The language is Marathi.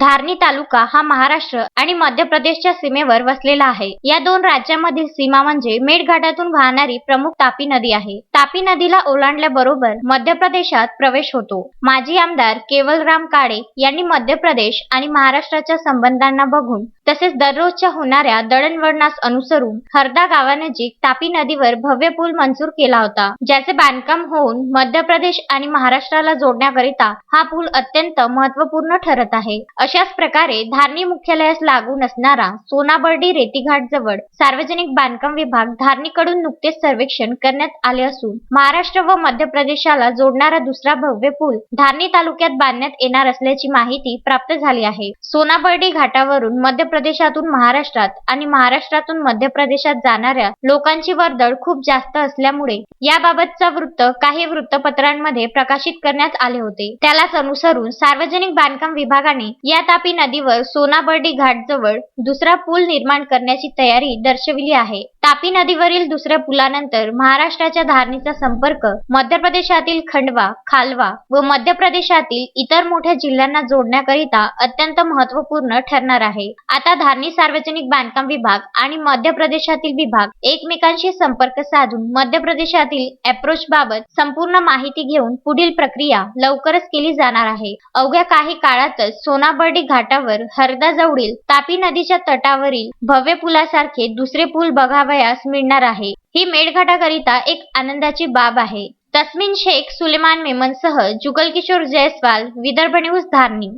धारणी तालुका हा महाराष्ट्र आणि मध्य प्रदेशच्या सीमेवर वसलेला आहे. या दोन राज्यांमधील सीमा म्हणजे मेळघाटातून वाहणारी प्रमुख तापी नदी आहे. तापी नदीला ओलांडल्याबरोबर मध्य प्रदेशात प्रवेश होतो. माजी आमदार केवलराम काळे यांनी मध्य प्रदेश आणि महाराष्ट्राच्या संबंधांना बघून तसेच दररोजच्या होणाऱ्या दळणवळणास अनुसरून हरदा गावानजीक तापी नदीवर भव्य पूल मंजूर केला होता ज्याचे बांधकाम होऊन मध्य प्रदेश आणि महाराष्ट्राला जोडण्याकरिता हा पूल अत्यंत महत्त्वपूर्ण ठरत आहे. अशाच प्रकारे धारणी मुख्यालयास लागून असणारा सोनाबर्डी रेतीघाट जवळ सार्वजनिक बांधकाम विभाग धारणीकडून नुकतेच सर्वेक्षण करण्यात आले असून महाराष्ट्र व मध्य प्रदेशाला जोडणारा दुसरा भव्य पूल धारणी तालुक्यात बांधण्यात येणार असल्याची माहिती प्राप्त झाली आहे. सोनाबर्डी घाटावरून मध्य प्रदेशातून महाराष्ट्रात आणि महाराष्ट्रातून मध्य प्रदेशात जाणाऱ्या लोकांची वर्दळ खूप जास्त असल्यामुळे याबाबतचा वृत्त काही वृत्तपत्रांमध्ये प्रकाशित करण्यात आले होते. त्यालाच अनुसरून सार्वजनिक बांधकाम विभागाने या तापी नदीवर सोनाबर्डी घाट जवळ दुसरा पूल निर्माण करण्याची तयारी दर्शविली आहे. तापी नदीवरील दुसऱ्या पुलानंतर महाराष्ट्राच्या धारणीचा संपर्क मध्य प्रदेशातील खंडवा खालवा व मध्य प्रदेशातील इतर मोठ्या जिल्ह्यांना जोडण्याकरिता अत्यंत महत्त्वपूर्ण ठरणार आहे. आता आता धारणी सार्वजनिक बांधकाम विभाग आणि मध्य प्रदेशातील विभाग एकमेकांशी संपर्क साधून मध्य प्रदेशातील अप्रोच बाबत संपूर्ण माहिती घेऊन पुढील प्रक्रिया लवकरच केली जाणार आहे. अवघ्या काही काळातच सोनाबर्डी घाटावर हरदा जवळील तापी नदीच्या तटावरील भव्य पुलासारखे दुसरे पूल बघावयास मिळणार आहे. ही मेळघाटाकरिता एक आनंदाची बाब आहे. तस्मिन शेख सुलेमान मेमनसह जुगल किशोर जयस्वाल विदर्भ न्यूज धारणी.